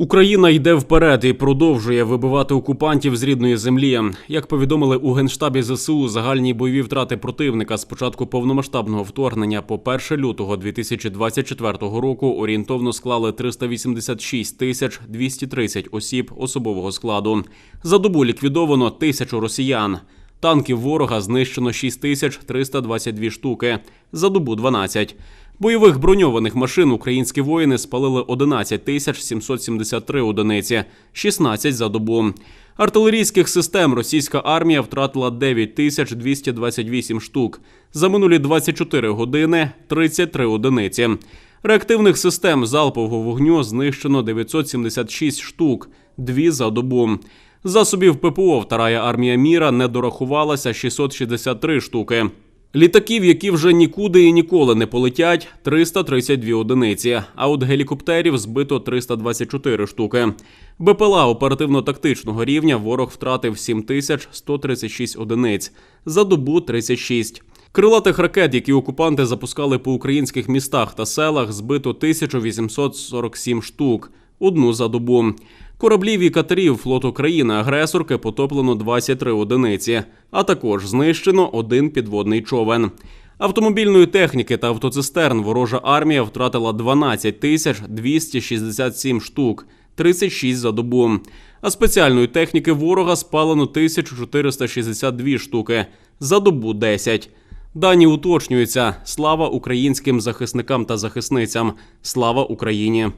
Україна йде вперед і продовжує вибивати окупантів з рідної землі. Як повідомили у генштабі ЗСУ, загальні бойові втрати противника з початку повномасштабного вторгнення по 1 лютого 2024 року орієнтовно склали 386 тисяч 230 осіб особового складу. За добу ліквідовано тисячу росіян. Танків ворога знищено 6322 штуки, за добу 12. Бойових броньованих машин українські воїни спалили 11 тисяч 773 одиниці, 16 за добу. Артилерійських систем російська армія втратила 9 тисяч 228 штук. За минулі 24 години 33 одиниці. Реактивних систем залпового вогню знищено 976 штук, 2 за добу. Засобів ППО Вторая армія міра не дорахувалася 663 штуки. Літаків, які вже нікуди і ніколи не полетять, 332 одиниці. А от гелікоптерів збито 324 штуки. БПЛА оперативно-тактичного рівня ворог втратив 7136 одиниць. За добу 36. Крилатих ракет, які окупанти запускали по українських містах та селах, збито 1847 штук. Одну за добу. Кораблів і катерів флоту країни-агресорки потоплено 23 одиниці, а також знищено один підводний човен. Автомобільної техніки та автоцистерн ворожа армія втратила 12 тисяч 267 штук, 36 за добу. А спеціальної техніки ворога спалено 1462 штуки, за добу 10. Дані уточнюються. Слава українським захисникам та захисницям. Слава Україні!